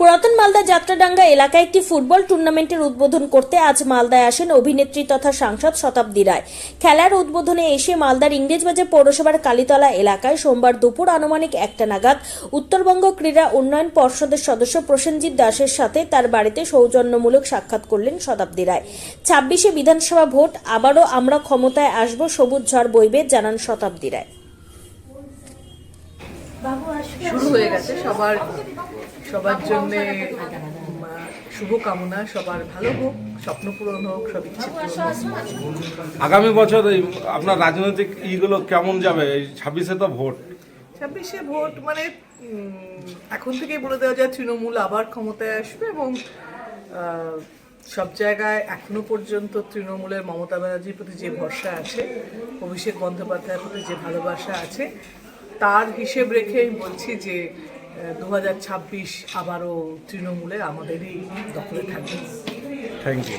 পুরাতন মালদা যাত্রাডাঙ্গা এলাকায় একটি ফুটবল টুর্নামেন্টের উদ্বোধন করতে আজ মালদায় আসেন অভিনেত্রী তথা সাংসদ শতাব্দী রায়। খেলার উদ্বোধনে এসে মালদার ইংরেজবাজার পৌরসভার কালীতলা এলাকায় সোমবার দুপুর আনুমানিক একটা নাগাদ উত্তরবঙ্গ ক্রীড়া উন্নয়ন পর্ষদের সদস্য প্রসেনজিৎ দাসের সাথে তার বাড়িতে সৌজন্যমূলক সাক্ষাৎ করলেন শতাব্দী রায়। ছাব্বিশে বিধানসভা ভোট, আবারও আমরা ক্ষমতায় আসব, সবুজ ঝড় বইবে, জানান শতাব্দী রায়। শুরু হয়ে গেছে সবার সবার জন্য শুভকামনা সবার ভালো হোক স্বপ্ন পূরণ হোক সব ইচ্ছে আগামী বছর আপনার রাজনৈতিক ইগুলো কেমন যাবে? এই ছাব্বিশে তো ভোট। ছাব্বিশে ভোট মানে এখন থেকেই বলে দেওয়া যায় তৃণমূল আবার ক্ষমতায় আসবে এবং সব জায়গায় এখনও পর্যন্ত তৃণমূলের মমতা ব্যানার্জির প্রতি যে ভরসা আছে অভিষেক বন্দ্যোপাধ্যায়ের প্রতি যে ভালোবাসা আছে তার হিসেব রেখে আমি বলছি যে দু হাজার ছাব্বিশ আবারও তৃণমূলে আমাদেরই দখলে থাকবে। Thank you